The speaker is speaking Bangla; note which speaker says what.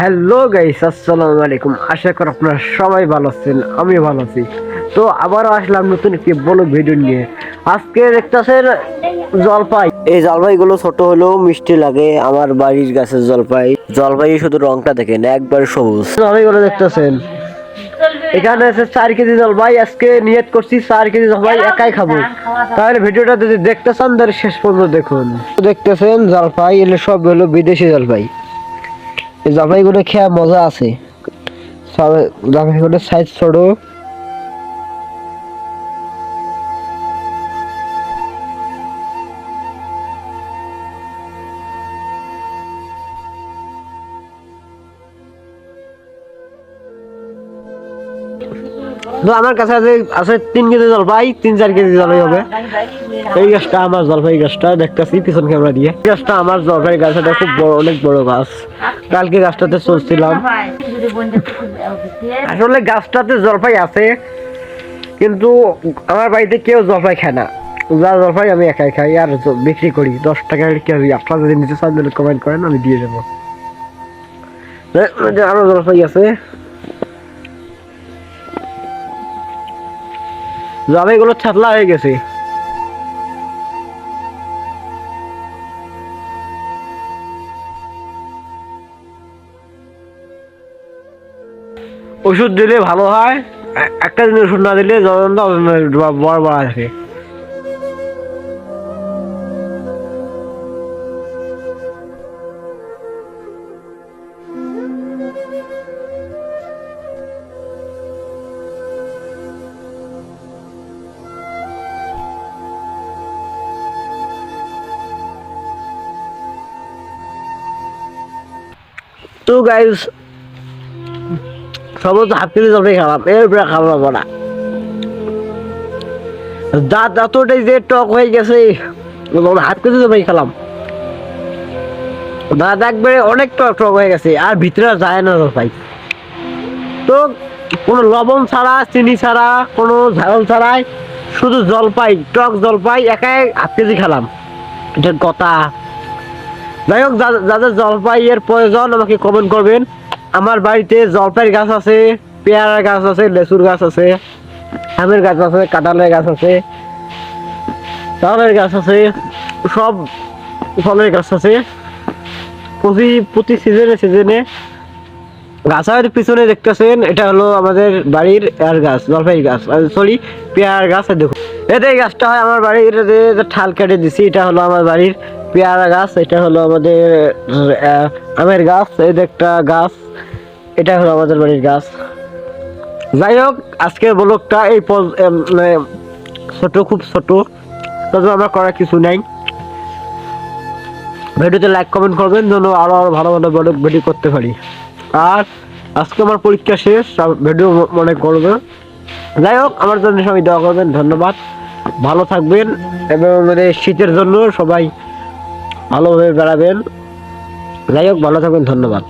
Speaker 1: হ্যালো গাইস আসসালামু আলাইকুম। আশা করি আপনারা সবাই ভালো আছেন আমি ভালো আছি। তো আবারও আসলাম নতুন একটি বড় ভিডিও নিয়ে। আজকে দেখতেছেন জলপাই। এই জলপাইগুলো ছোট হলেও মিষ্টি লাগে আমার বাড়ির গাছের জলপাই। জলপাই শুধু রংটা দেখেন একবার সবুজ। জলপাইগুলো দেখতেছেন। এখানে আছে চার কেজি জলপাই আজকে নিয়ত করছি চার কেজি জলপাই একাই খাব। তাহলে ভিডিওটা যদি দেখতে চান তাহলে শেষ পর্যন্ত দেখুন। দেখতেছেন জলপাই এলে সব হলো বিদেশি জলপাই। এই খেয়া মজা আছে। জামাইগুলোর সাইজ ছোট। আমার কাছে আছে আছে তিন কেজি জলপাই, তিন, চার কেজি জলপাই হবে। এই গাছটা আমার জলপাই গাছটা, দেখতেছি পিছন ক্যামেরা দিয়ে। এই গাছটা আমার জলপাই গাছ, এটা খুব বড়, অনেক বড় গাছ। কালকে গাছটাতে চলছিলাম আসলে গাছটাতে জলপাই আছে, কিন্তু আমার বাড়িতে কেউ জলপাই খায় না। যা জলপাই আমি একাই খাই আর বিক্রি করি। দশ টাকার কেজি আপনারা যদি নিতে চান কমেন্ট করেন, আমি দিয়ে দেবো। এ- এই যে আরও জলপাই আছে। জলপাইগুলো ছাতলা হয়ে গেছে। ওষুধ দিলে ভালো হয়, একটা দিন ওষুধ না দিলে বড় বড় থাকে। তো গাইস সমস্ত হাফ কেজি জলপাই খারাপ এরপরে খাব না। দাঁত এতটাই যে টক হয়ে গেছে হাফ কেজি জলপাই খেলাম দাঁত একবারে অনেক টক টক হয়ে গেছে, আর ভিতরে যায় না জলপাই তো কোনো লবণ ছাড়া, চিনি ছাড়া, কোনো ঝাল ছাড়াই শুধু জলপাই টক জলপাই একাই হাফ কেজি খেলাম। এটা কথা যাই হোক যাদের জলপাই এর প্রয়োজন আমাকে কমেন্ট করবেন। আমার বাড়িতে জলপাইয়ের গাছ আছে পেয়ারার গাছ আছে, লেচুর গাছ আছে, আমের গাছ আছে, কাঁঠালের গাছ আছে তালের গাছ আছে, সব ফলের গাছ আছে। প্রতি প্রতি সিজনে সিজনে গাছের পিছনে দেখতেছেন, এটা হলো আমাদের বাড়ির পেয়ার গাছ জলপাই গাছ সরি পেয়ার গাছ দেখুন। এতে এই গাছটা হয় আমার বাড়ির ঠাল কেটে দিছি, এটা হলো আমার বাড়ির পেয়ারা গাছ, এটা হলো আমাদের আমের গাছ, এই একটা গাছ, এটা হলো আমাদের বাড়ির গাছ। যাই হোক, আজকের ব্লগটা এই মানে ছোট, খুব ছোট, তবে আমরা করার কিছু নাই। ভিডিওতে লাইক কমেন্ট করবেন, যেন আরও আরও ভালো ভালো ভিডিও করতে পারি। আর আজকে আমার পরীক্ষা শেষ ভিডিও মনে করবে। যাই হোক, আমার জন্য সবাই দোয়া করবেন, ধন্যবাদ। ভালো থাকবেন, এবং মানে শীতের জন্য সবাই ভালোভাবে বেড়াবেন। যাই হোক ভালো থাকবেন ধন্যবাদ।